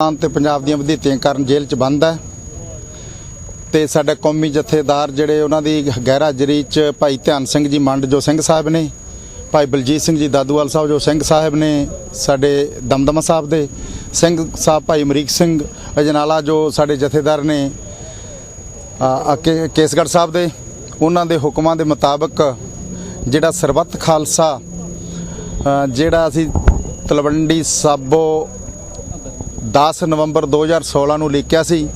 ਪਾਕਿਸਤਾਨ ਤੇ ਪੰਜਾਬ ਦੀਆਂ ਵਧੀਤੀਆਂ ਕਾਰਨ ਜੇਲ੍ਹ 'ਚ ਬੰਦ ਹੈ। ਤੇ ਸਾਡਾ ਕੌਮੀ ਜਥੇਦਾਰ ਜਿਹੜੇ ਉਹਨਾਂ ਦੀ ਗੈਰਹਾਜ਼ਰੀ 'ਚ ਭਾਈ ਧਿਆਨ ਸਿੰਘ ਜੀ ਮੰਡ ਜੋ ਸਿੰਘ ਸਾਹਿਬ ਨੇ ਭਾਈ ਬਲਜੀਤ ਸਿੰਘ ਜੀ ਦਾਦੂਵਾਲ ਸਾਹਿਬ ਜੋ ਸਿੰਘ ਸਾਹਿਬ ਨੇ ਸਾਡੇ ਦਮਦਮਾ ਸਾਹਿਬ ਦੇ ਸਿੰਘ ਸਾਹਿਬ ਭਾਈ ਅਮਰੀਕ ਸਿੰਘ ਅਜਨਾਲਾ ਜੋ ਸਾਡੇ ਜਥੇਦਾਰ ਨੇ ਆ, ਆ ਕੇ- ਕੇਸਗੜ੍ਹ ਸਾਹਿਬ ਦੇ ਉਹਨਾਂ ਦੇ ਹੁਕਮਾਂ ਦੇ ਮੁਤਾਬਕ ਜਿਹੜਾ ਸਰਬੱਤ ਖਾਲਸਾ ਜਿਹੜਾ ਅਸੀਂ ਤਲਵੰਡੀ ਸਾਬੋ 10 ਨਵੰਬਰ 2016 ਨੂੰ ਲਿਖਿਆ ਸੀ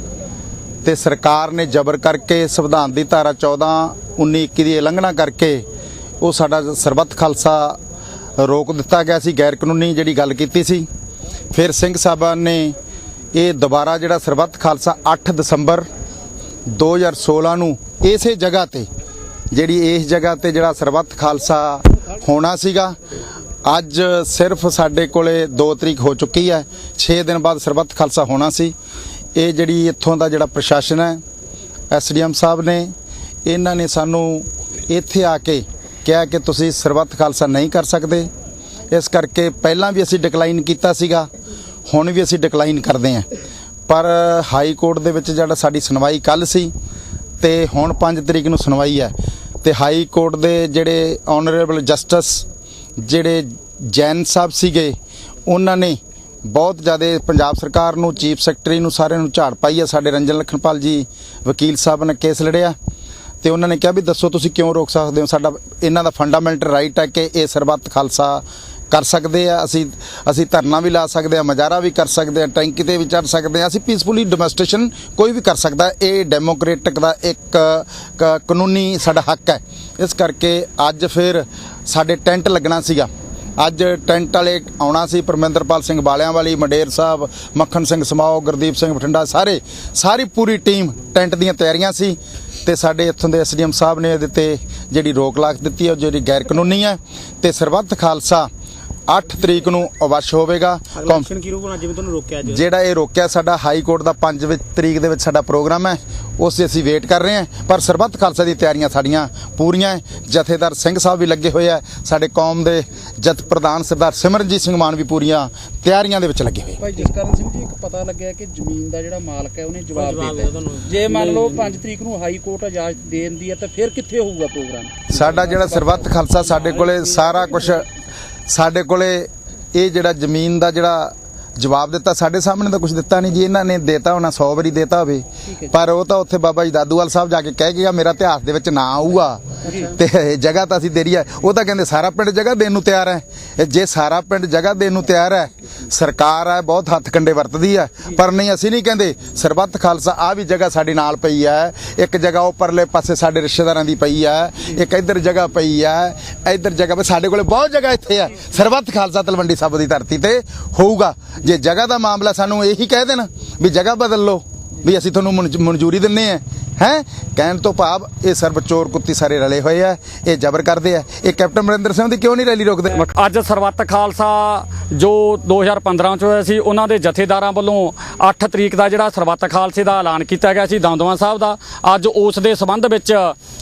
ਤੇ ਸਰਕਾਰ ਨੇ ਜ਼ਬਰ ਕਰਕੇ ਸੰਵਿਧਾਨ ਦੀ ਧਾਰਾ 14 19 21 ਦੀ ਉਲੰਘਣਾ ਕਰਕੇ ਉਹ ਸਾਡਾ ਸਰਬੱਤ ਖਾਲਸਾ ਰੋਕ ਦਿੱਤਾ ਗਿਆ ਸੀ, ਗੈਰ ਕਾਨੂੰਨੀ ਜਿਹੜੀ ਗੱਲ ਕੀਤੀ ਸੀ। ਫਿਰ ਸਿੰਘ ਸਾਹਿਬਾਨ ਨੇ ਇਹ ਦੁਬਾਰਾ ਜਿਹੜਾ ਸਰਬੱਤ ਖਾਲਸਾ 8 ਦਸੰਬਰ 2016 ਨੂੰ ਇਸੇ ਜਗ੍ਹਾ ਤੇ, ਜਿਹੜੀ ਇਸ ਜਗ੍ਹਾ ਤੇ ਜਿਹੜਾ ਸਰਬੱਤ ਖਾਲਸਾ ਹੋਣਾ ਸੀਗਾ ਅੱਜ ਸਿਰਫ ਸਾਡੇ ਕੋਲੇ 2 ਤਰੀਕ ਹੋ ਚੁੱਕੀ ਹੈ। 6 ਦਿਨ ਬਾਅਦ ਸਰਬੱਤ ਖਾਲਸਾ ਹੋਣਾ ਸੀ। ਇਹ ਜਿਹੜੀ ਇੱਥੋਂ ਦਾ ਜਿਹੜਾ ਪ੍ਰਸ਼ਾਸਨ ਹੈ, ਐਸਡੀਐਮ ਸਾਹਿਬ ਨੇ, ਇਹਨਾਂ ਨੇ ਸਾਨੂੰ ਇੱਥੇ ਆ ਕੇ ਕਿਹਾ ਕਿ ਤੁਸੀਂ ਸਰਬੱਤ ਖਾਲਸਾ ਨਹੀਂ ਕਰ ਸਕਦੇ। ਇਸ ਕਰਕੇ ਪਹਿਲਾਂ ਵੀ ਅਸੀਂ ਡਿਕਲਾਈਨ ਕੀਤਾ ਸੀਗਾ, ਹੁਣ ਵੀ ਅਸੀਂ ਡਿਕਲਾਈਨ ਕਰਦੇ ਹਾਂ। ਪਰ ਹਾਈ ਕੋਰਟ ਦੇ ਵਿੱਚ ਜਿਹੜਾ ਸਾਡੀ ਸੁਣਵਾਈ ਕੱਲ ਸੀ, ਤੇ ਹੁਣ 5 ਤਰੀਕ ਨੂੰ ਸੁਣਵਾਈ ਹੈ। ਤੇ ਹਾਈ ਕੋਰਟ ਦੇ ਜਿਹੜੇ ਆਨਰੇਬਲ ਜਸਟਿਸ ਜਿਹੜੇ ਜੈਨ ਸਾਹਿਬ ਸੀਗੇ, ਉਹਨਾਂ ਨੇ ਬਹੁਤ ਜ਼ਿਆਦਾ ਪੰਜਾਬ ਸਰਕਾਰ ਨੂੰ, ਚੀਫ ਸੈਕਟਰੀ ਨੂੰ ਸਾਰਿਆਂ ਨੂੰ ਝਾੜ ਪਾਈ ਹੈ ਸਾਡੇ ਰੰਜਨ ਲਖਨਪਾਲ ਜੀ ਵਕੀਲ ਸਾਹਿਬ ਨੇ ਕੇਸ ਲੜਿਆ। ਤੇ ਉਹਨਾਂ ਨੇ ਕਿਹਾ ਵੀ ਦੱਸੋ ਤੁਸੀਂ ਕਿਉਂ ਰੋਕ ਸਕਦੇ ਹੋ? ਸਾਡਾ, ਇਹਨਾਂ ਦਾ ਫੰਡਾਮੈਂਟਲ ਰਾਈਟ ਹੈ ਕਿ ਇਹ ਸਰਬੱਤ ਖਾਲਸਾ ਕਰ ਸਕਦੇ ਆ। ਅਸੀਂ ਅਸੀਂ ਧਰਨਾ ਵੀ ਲਾ ਸਕਦੇ ਆ ਮਜਾਰਾ ਵੀ ਕਰ ਸਕਦੇ ਆ, ਟੈਂਕੀ ਤੇ ਵੀ ਚੜ ਸਕਦੇ ਆ। ਅਸੀਂ ਪੀਸਫੁਲੀ ਡੈਮੋਨਸਟ੍ਰੇਸ਼ਨ ਕੋਈ ਵੀ ਕਰ ਸਕਦਾ। ਇਹ ਡੈਮੋਕ੍ਰੈਟਿਕ ਦਾ ਇੱਕ, ਕ- ਕਾਨੂੰਨੀ ਸਾਡਾ ਹੱਕ ਹੈ। ਇਸ ਕਰਕੇ ਅੱਜ ਫਿਰ ਸਾਡੇ ਟੈਂਟ ਲੱਗਣਾ ਸੀਗਾ। ਅੱਜ ਟੈਂਟ ਵਾਲੇ ਆਉਣਾ ਸੀ ਪਰਮਿੰਦਰਪਾਲ ਸਿੰਘ ਬਾਲਿਆਂ ਵਾਲੀ ਮੰਡੇਰ ਸਾਹਿਬ, ਮੱਖਣ ਸਿੰਘ ਸਮਾਓ, ਗੁਰਦੀਪ ਸਿੰਘ ਬਠਿੰਡਾ, ਸਾਰੇ, ਸਾਰੀ ਪੂਰੀ ਟੀਮ ਟੈਂਟ ਦੀਆਂ ਤਿਆਰੀਆਂ ਸੀ ਤੇ ਸਾਡੇ ਇੱਥੋਂ ਦੇ ਐਸਡੀਐਮ ਸਾਹਿਬ ਨੇ ਇਹਦੇ ਤੇ ਜਿਹੜੀ ਰੋਕ ਲਾਗ ਦਿੱਤੀ ਹੈ, ਉਹ ਜਿਹੜੀ ਗੈਰ ਕਾਨੂੰਨੀ ਹੈ ਤੇ ਸਰਬੱਤ ਖਾਲਸਾ 8 ਤਰੀਕ ਨੂੰ ਅਵਸ਼ ਹੋਵੇਗਾ। ਇਲੈਕਸ਼ਨ ਕਿਹਨੂੰ ਬਣਾ ਜਿਵੇਂ ਤੁਹਾਨੂੰ ਰੋਕਿਆ ਅੱਜ ਜਿਹੜਾ ਇਹ ਰੋਕਿਆ ਸਾਡਾ ਹਾਈ ਕੋਰਟ ਦਾ 5 ਵਿੱਚ ਤਰੀਕ ਦੇ ਵਿੱਚ ਸਾਡਾ ਪ੍ਰੋਗਰਾਮ ਹੈ ਉਸ ਦੀ ਅਸੀਂ ਵੇਟ ਕਰ ਰਹੇ ਹਾਂ। ਪਰ ਸਰਬੱਤ ਖਾਲਸਾ ਦੀ ਤਿਆਰੀਆਂ ਸਾਡੀਆਂ ਪੂਰੀਆਂ ਹੈ। ਜਥੇਦਾਰ ਸਿੰਘ ਸਾਹਿਬ ਵੀ ਲੱਗੇ ਹੋਏ ਆ। ਸਾਡੇ ਕੌਮ ਦੇ ਜਥ ਪ੍ਰਧਾਨ ਸਰਦਾਰ ਸਿਮਰਨਜੀਤ ਸਿੰਘ ਮਾਨ ਵੀ ਪੂਰੀਆਂ ਤਿਆਰੀਆਂ ਦੇ ਵਿੱਚ ਲੱਗੇ ਹੋਏ ਭਾਈ ਜਸਕਰਨ ਸਿੰਘ ਜੀ ਇੱਕ ਪਤਾ ਲੱਗਿਆ ਕਿ ਜ਼ਮੀਨ ਦਾ ਜਿਹੜਾ ਮਾਲਕ ਹੈ ਉਹਨੇ ਜਵਾਬ ਦਿੱਤਾ ਦੇ ਤੁਹਾਨੂੰ। ਜੇ ਮੰਨ ਲਓ 5 ਤਰੀਕ ਨੂੰ ਹਾਈ ਕੋਰਟ ਇਜਾਜ਼ਤ ਦੇ ਦਿੰਦੀ ਹੈ ਤਾਂ ਫਿਰ ਕਿੱਥੇ ਹੋਊਗਾ ਪ੍ਰੋਗਰਾਮ? ਸਾਡਾ ਜਿਹੜਾ ਸਰਬੱਤ ਖਾਲਸਾ ਸਾਡੇ ਕੋਲੇ ਸਾਰਾ ਕੁਝ ਸਾਡੇ ਕੋਲੇ ਇਹ ਜਿਹੜਾ ਜ਼ਮੀਨ ਦਾ ਜਿਹੜਾ ਜਵਾਬ ਦਿੱਤਾ ਸਾਡੇ ਸਾਹਮਣੇ ਤਾਂ ਕੁਝ ਦਿੱਤਾ ਨਹੀਂ ਜੀ। ਇਹਨਾਂ ਨੇ ਦੇਤਾ ਹੋਣਾ 100 ਵਾਰੀ ਦੇਤਾ ਹੋਵੇ ਪਰ ਉਹ ਤਾਂ ਉੱਥੇ ਬਾਬਾ ਜੀ ਦਾਦੂਵਾਲ ਸਾਹਿਬ ਜਾ ਕੇ ਕਹਿ ਗਿਆ ਮੇਰਾ ਇਤਿਹਾਸ ਦੇ ਵਿੱਚ ਨਾ ਆਊਗਾ। ਤੇ ਇਹ ਜਗ੍ਹਾ ਤਾਂ ਅਸੀਂ ਦੇ ਰਹੀ ਹੈ ਉਹ ਤਾਂ ਕਹਿੰਦੇ ਸਾਰਾ ਪਿੰਡ ਜਗ੍ਹਾ ਦੇਣ ਨੂੰ ਤਿਆਰ ਹੈ। ਜੇ ਸਾਰਾ ਪਿੰਡ ਜਗ੍ਹਾ ਦੇਣ ਨੂੰ ਤਿਆਰ ਹੈ ਸਰਕਾਰ ਹੈ ਬਹੁਤ ਹੱਥ ਕੰਡੇ ਵਰਤਦੀ ਹੈ ਪਰ ਨਹੀਂ ਅਸੀਂ ਨਹੀਂ ਕਹਿੰਦੇ ਸਰਬੱਤ ਖਾਲਸਾ ਆ ਵੀ ਜਗ੍ਹਾ ਸਾਡੀ ਨਾਲ ਪਈ ਹੈ ਇੱਕ ਜਗ੍ਹਾ ਉਹ ਪਰਲੇ ਪਾਸੇ ਸਾਡੇ ਰਿਸ਼ਤੇਦਾਰਾਂ ਦੀ ਪਈ ਹੈ ਇੱਕ ਇੱਧਰ ਜਗ੍ਹਾ ਪਈ ਹੈ ਇੱਧਰ ਜਗ੍ਹਾ ਸਾਡੇ ਕੋਲੇ ਬਹੁਤ ਜਗ੍ਹਾ ਇੱਥੇ ਹੈ ਸਰਬੱਤ ਖਾਲਸਾ ਤਲਵੰਡੀ ਸਾਬੋ ਦੀ ਧਰਤੀ ਤੇ ਹੋਊਗਾ। ਜੇ ਜਗ੍ਹਾ ਦਾ ਮਾਮਲਾ ਸਾਨੂੰ ਇਹੀ ਕਹਿ ਦੇਣ ਵੀ ਜਗ੍ਹਾ ਬਦਲ ਲਓ, ਵੀ ਅਸੀਂ ਤੁਹਾਨੂੰ ਮਨਜ਼- ਮਨਜ਼ੂਰੀ ਦਿੰਨੇ ਆ ਹੈ? ਕਹਿਣ ਤੋਂ ਭਾਵ ਇਹ ਸਰਬ ਚੋਰ ਕੁੱਤੀ ਸਾਰੇ ਰਲੇ ਹੋਏ ਆ, ਇਹ ਜ਼ਬਰ ਕਰਦੇ ਆ। ਇਹ ਕੈਪਟਨ ਅਮਰਿੰਦਰ ਸਿੰਘ ਦੀ ਕਿਉਂ ਨਹੀਂ ਰੈਲੀ ਰੋਕਦੇ? ਅੱਜ ਸਰਬੱਤ ਖਾਲਸਾ, ਜੋ 2015 ਚ ਹੋਇਆ ਸੀ, ਉਹਨਾਂ ਦੇ ਜਥੇਦਾਰਾਂ ਵੱਲੋਂ 8 ਤਰੀਕ ਦਾ ਜਿਹੜਾ ਸਰਬੱਤ ਖਾਲਸੇ ਦਾ ਐਲਾਨ ਕੀਤਾ ਗਿਆ ਸੀ, ਦਮਦਮਾ ਸਾਹਿਬ ਦਾ, ਅੱਜ ਉਸ ਦੇ ਸੰਬੰਧ ਵਿੱਚ,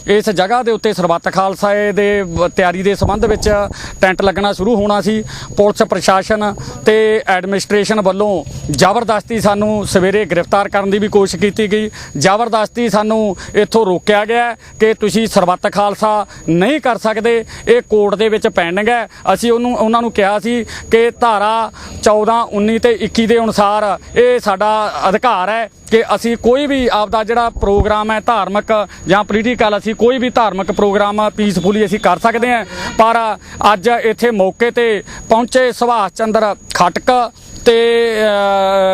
ਇਸ ਜਗ੍ਹਾ ਦੇ ਉੱਤੇ ਸਰਬੱਤ ਖਾਲਸਾ ਦੇ ਤਿਆਰੀ ਦੇ ਸੰਬੰਧ ਵਿੱਚ ਟੈਂਟ ਲੱਗਣਾ ਸ਼ੁਰੂ ਹੋਣਾ ਸੀ। ਪੁਲਿਸ ਪ੍ਰਸ਼ਾਸਨ ਤੇ ਐਡਮਿਨਿਸਟ੍ਰੇਸ਼ਨ ਵੱਲੋਂ ਜ਼ਬਰਦਸਤੀ ਸਾਨੂੰ ਸਵੇਰੇ ਗ੍ਰਿਫਤਾਰ ਕਰਨ ਦੀ ਵੀ ਕੋਸ਼ਿਸ਼ ਕੀਤੀ ਗਈ। ਜ਼ਬਰਦਸਤੀ ਸਾਨੂੰ ਇੱਥੋਂ ਰੋਕਿਆ ਗਿਆ ਕਿ ਤੁਸੀਂ ਸਰਬੱਤ ਖਾਲਸਾ ਨਹੀਂ ਕਰ ਸਕਦੇ। ਇਹ ਕੋਰਟ ਦੇ ਵਿੱਚ ਪੈਂਡਿੰਗ ਹੈ। ਅਸੀਂ ਉਹਨੂੰ ਉਹਨਾਂ ਨੂੰ ਕਿਹਾ ਸੀ ਕਿ ਧਾਰਾ 14 19 ਤੇ 21 ਦੇ ਅਨੁਸਾਰ ਇਹ ਸਾਡਾ ਅਧਿਕਾਰ ਹੈ ਕਿ ਅਸੀਂ ਕੋਈ ਵੀ ਆਪਦਾ ਜਿਹੜਾ ਪ੍ਰੋਗਰਾਮ ਹੈ ਧਾਰਮਿਕ ਜਾਂ ਪੋਲੀਟੀਕਲ ਅਸੀਂ ਕੋਈ ਵੀ ਧਾਰਮਿਕ ਪ੍ਰੋਗਰਾਮ ਪੀਸਫੁਲੀ ਅਸੀਂ ਕਰ ਸਕਦੇ ਹਾਂ। ਪਰ ਅੱਜ ਇੱਥੇ ਮੌਕੇ ਤੇ ਪਹੁੰਚੇ ਸੁਭਾਸ਼ ਚੰਦਰ ਖਟਕ ਤੇ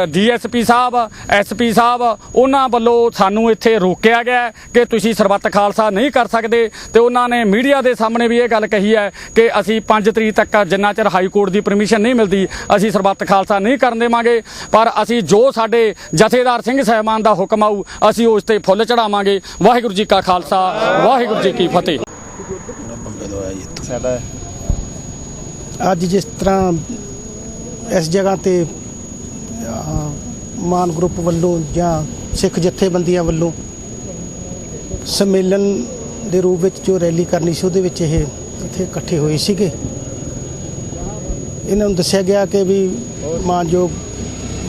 ਡੀਐਸਪੀ ਸਾਹਿਬ, ਐਸਪੀ ਸਾਹਿਬ, ਉਹਨਾਂ ਵੱਲੋਂ ਸਾਨੂੰ ਇੱਥੇ ਰੋਕਿਆ ਗਿਆ ਕਿ ਤੁਸੀਂ ਸਰਬੱਤ ਖਾਲਸਾ ਨਹੀਂ ਕਰ ਸਕਦੇ ਤੇ ਉਹਨਾਂ ਨੇ ਮੀਡੀਆ ਦੇ ਸਾਹਮਣੇ ਵੀ ਇਹ ਗੱਲ ਕਹੀ ਹੈ ਕਿ ਅਸੀਂ 5 ਤਰੀਕ ਤੱਕ ਜਿੰਨਾ ਚਿਰ ਹਾਈ ਕੋਰਟ ਦੀ ਪਰਮਿਸ਼ਨ ਨਹੀਂ ਮਿਲਦੀ, ਅਸੀਂ ਸਰਬੱਤ ਖਾਲਸਾ ਨਹੀਂ ਕਰਨ ਦੇਵਾਂਗੇ। ਪਰ ਅਸੀਂ ਜੋ ਸਾਡੇ ਜਥੇਦਾਰ ਸਿੰਘ ਸਹਿਬਾਨ ਦਾ ਹੁਕਮ ਆਊ, ਅਸੀਂ ਉਸ ਤੇ ਫੁੱਲ ਚੜਾਵਾਂਗੇ ਵਾਹਿਗੁਰੂ ਜੀ ਕਾ ਖਾਲਸਾ, ਵਾਹਿਗੁਰੂ ਜੀ ਕੀ ਫਤਿਹ। ਸਾਡਾ ਅੱਜ ਜਿਸ ਤਰ੍ਹਾਂ ਇਸ ਜਗ੍ਹਾ ਤੇ ਮਾਨ ਗਰੁੱਪ ਵੱਲੋਂ ਜਾਂ ਸਿੱਖ ਜਥੇਬੰਦੀਆਂ ਵੱਲੋਂ ਸੰਮੇਲਨ ਦੇ ਰੂਪ ਵਿੱਚ ਜੋ ਰੈਲੀ ਕਰਨੀ ਸੀ, ਉਹਦੇ ਵਿੱਚ ਇਹ ਇੱਥੇ ਇਕੱਠੇ ਹੋਏ ਸੀਗੇ। ਇਹਨਾਂ ਨੂੰ ਦੱਸਿਆ ਗਿਆ ਕਿ ਵੀ ਮਾਨਯੋਗ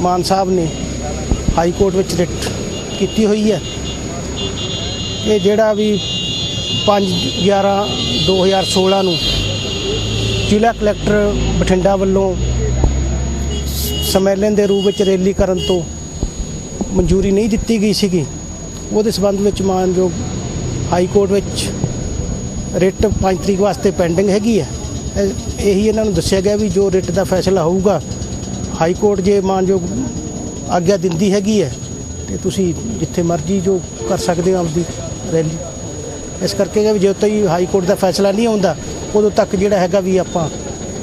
ਮਾਨ ਸਾਹਿਬ ਨੇ ਹਾਈ ਕੋਰਟ ਵਿੱਚ ਰਿਟ ਕੀਤੀ ਹੋਈ ਹੈ। ਇਹ ਜਿਹੜਾ ਵੀ 5 11 2016 ਨੂੰ ਜ਼ਿਲ੍ਹਾ ਕਲੈਕਟਰ ਬਠਿੰਡਾ ਵੱਲੋਂ ਸੰਮੇਲਨ ਦੇ ਰੂਪ ਵਿੱਚ ਰੈਲੀ ਕਰਨ ਤੋਂ ਮਨਜ਼ੂਰੀ ਨਹੀਂ ਦਿੱਤੀ ਗਈ ਸੀਗੀ। ਉਹਦੇ ਸਬੰਧ ਵਿੱਚ ਮਾਨਯੋਗ ਹਾਈ ਕੋਰਟ ਵਿੱਚ ਰਿਟ 5 ਤਰੀਕ ਵਾਸਤੇ ਪੈਂਡਿੰਗ ਹੈਗੀ ਹੈ। ਇਹੀ ਇਹਨਾਂ ਨੂੰ ਦੱਸਿਆ ਗਿਆ ਵੀ ਜੋ ਰਿਟ ਦਾ ਫੈਸਲਾ ਹੋਊਗਾ ਹਾਈ ਕੋਰਟ ਜੇ ਮਾਨਯੋਗ ਆਗਿਆ ਦਿੰਦੀ ਹੈਗੀ ਹੈ, ਤੇ ਤੁਸੀਂ ਜਿੱਥੇ ਮਰਜ਼ੀ ਜੋ ਕਰ ਸਕਦੇ ਹੋ ਆਪਦੀ ਰੈਲੀ। ਇਸ ਕਰਕੇ ਕਿ ਵੀ ਜਦੋਂ ਤੱਕ ਹਾਈ ਕੋਰਟ ਦਾ ਫੈਸਲਾ ਨਹੀਂ ਆਉਂਦਾ, ਉਦੋਂ ਤੱਕ ਜਿਹੜਾ ਹੈਗਾ ਵੀ ਆਪਾਂ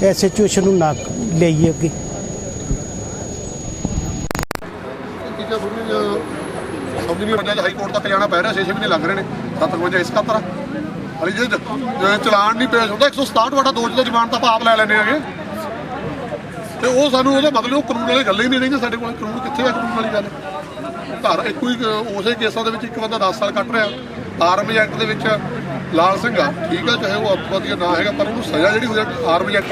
ਇਸ ਸਿਚੁਏਸ਼ਨ ਨੂੰ ਨਾ ਲਈਏ ਅੱਗੇ। ਸਮਝ ਨਹੀਂ ਆਉਂਦੀਆਂ ਹਾਈ ਕੋਰਟ ਤੱਕ ਜਾਣਾ ਪੈ ਰਿਹਾ 6 ਮਹੀਨੇ ਲੱਗ ਰਹੇ ਨੇ। 57 ਇਸ ਖਾਤਰ ਹਲੀ ਜੇ ਚਲਾਨ ਨਹੀਂ ਪੇਸ਼ ਹੁੰਦਾ 167 ਵਾਟਾ ਦੋ ਜਿਹਦਾ ਜ਼ਮਾਨਤ ਆਪਾਂ ਆਪ ਲੈ ਲੈਣੇ ਆਗੇ ਤੇ ਉਹ ਸਾਨੂੰ ਉਹਦਾ ਮਤਲਬ, ਉਹ ਕਾਨੂੰਨ ਵਾਲੀ ਗੱਲ ਹੀ ਨਹੀਂ ਰਹੀ ਸਾਡੇ ਕੋਲ ਕਾਨੂੰਨ ਕਿੱਥੇ ਹੈ ਕਾਨੂੰਨ ਵਾਲੀ ਗੱਲ। ਘਰ ਇੱਕੋ ਹੀ ਉਸੇ ਕੇਸਾਂ ਦੇ ਵਿੱਚ ਇੱਕ ਬੰਦਾ 10 ਸਾਲ ਕੱਟ ਰਿਹਾ। ਆਰਮੀ ਐਕਟ ਦੇ ਵਿੱਚ ਲਾਲ ਸਿੰਘ ਆ। ਠੀਕ ਆ, ਚਾਹੇ ਉਹ ਅੱਤਵਾਦੀ ਨਾ ਹੈਗਾ, ਪਰ ਉਹਨੂੰ ਸਜ਼ਾ ਜਿਹੜੀ ਹੋ ਜਾਂਦੀ ਐਕਟ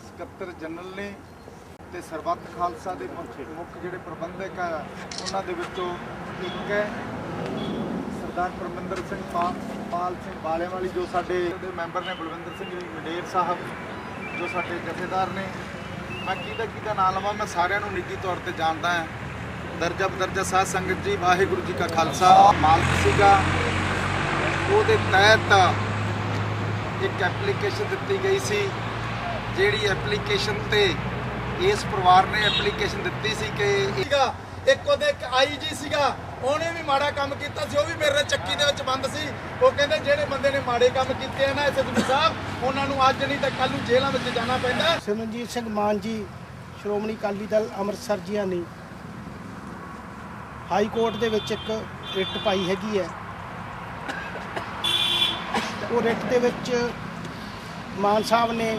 ਸਕੱਤਰ ਜਨਰਲ ਨੇ ਤੇ ਸਰਬੱਤ ਖਾਲਸਾ ਦੇ ਮੁੱਖ ਮੁੱਖ ਜਿਹੜੇ ਪ੍ਰਬੰਧਕ ਆ, ਉਹਨਾਂ ਦੇ ਵਿੱਚੋਂ ਇੱਕ ਹੈ ਸਰਦਾਰ ਪਰਮਿੰਦਰ ਸਿੰਘ ਪਾ- ਪਾਲ ਸਿੰਘ ਬਾਲੇ ਵਾਲੀ ਜੋ ਸਾਡੇ ਦੇ ਮੈਂਬਰ ਨੇ ਬਲਵਿੰਦਰ ਸਿੰਘ ਜੀ, ਮੰਡੇਰ ਸਾਹਿਬ। ਜੋ ਸਾਡੇ ਜਥੇਦਾਰ ਨੇ। ਮੈਂ ਕਿਹਦਾ ਕਿਹਦਾ ਨਾਮ ਲਵਾਂ, ਮੈਂ ਸਾਰਿਆਂ ਨੂੰ ਨਿੱਜੀ ਤੌਰ ਤੇ ਜਾਣਦਾ ਹਾਂ। ਦਰਜਾ ਬਦਰਜਾ ਸਾਧ ਸੰਗਤ ਜੀ, ਵਾਹਿਗੁਰੂ ਜੀ ਕਾ ਖਾਲਸਾ। ਮਾਲਕ ਸੀਗਾ। ਉਹਦੇ ਤਹਿਤ ਇੱਕ ਐਪਲੀਕੇਸ਼ਨ ਦਿੱਤੀ ਗਈ ਸੀ, ਜਿਹੜੀ ਐਪਲੀਕੇਸ਼ਨ ਤੇ ਇਸ ਪਰਿਵਾਰ ਨੇ ਐਪਲੀਕੇਸ਼ਨ ਦਿੱਤੀ ਸੀ ਕਿ ਸੀਗਾ ਇੱਕ ਉਹਦੇ ਇੱਕ ਆਈਜੀ ਸੀਗਾ। ਉਹਨੇ ਵੀ ਮਾੜਾ ਕੰਮ ਕੀਤਾ ਸੀ, ਉਹ ਵੀ ਮੇਰੇ ਚੱਕੀ ਦੇ ਵਿੱਚ ਬੰਦ ਸੀ। ਉਹ ਕਹਿੰਦੇ ਜਿਹੜੇ ਬੰਦੇ ਨੇ ਮਾੜੇ ਕੰਮ ਕੀਤੇ ਆ ਨਾ ਐਸਐਸਪੀ ਸਾਹਿਬ ਉਹਨਾਂ ਨੂੰ ਅੱਜ ਨਹੀਂ ਤਾਂ ਕੱਲ ਨੂੰ ਜੇਲ੍ਹਾਂ ਵਿੱਚ ਜਾਣਾ ਪੈਂਦਾ। ਸਿਮਰਨਜੀਤ ਸਿੰਘ ਮਾਨ ਜੀ, ਸ਼੍ਰੋਮਣੀ ਅਕਾਲੀ ਦਲ ਅੰਮ੍ਰਿਤਸਰ ਜੀਆਂ ਨੇ। ਹਾਈ ਕੋਰਟ ਦੇ ਵਿੱਚ ਇੱਕ ਰਿਟ ਪਾਈ ਹੈਗੀ ਹੈ। ਉਹ ਰਿਟ ਦੇ ਵਿੱਚ ਮਾਨ ਸਾਹਿਬ ਨੇ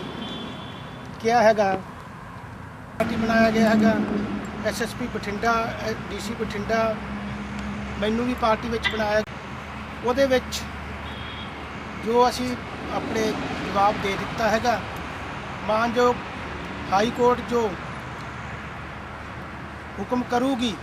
ਕਿਹਾ ਹੈਗਾ, ਪਾਰਟੀ ਬਣਾਇਆ ਗਿਆ ਹੈਗਾ ਐਸਐਸਪੀ ਬਠਿੰਡਾ ਡੀਸੀ ਬਠਿੰਡਾ ਮੈਨੂੰ ਵੀ ਪਾਰਟੀ ਵਿੱਚ ਬਣਾਇਆ ਉਹਦੇ ਵਿੱਚ ਜੋ ਅਸੀਂ ਆਪਣੇ ਜਵਾਬ ਦੇ ਦਿੱਤਾ ਹੈਗਾ, ਮਾਨਯੋਗ ਹਾਈ ਕੋਰਟ ਜੋ ਹੁਕਮ ਕਰੂਗੀ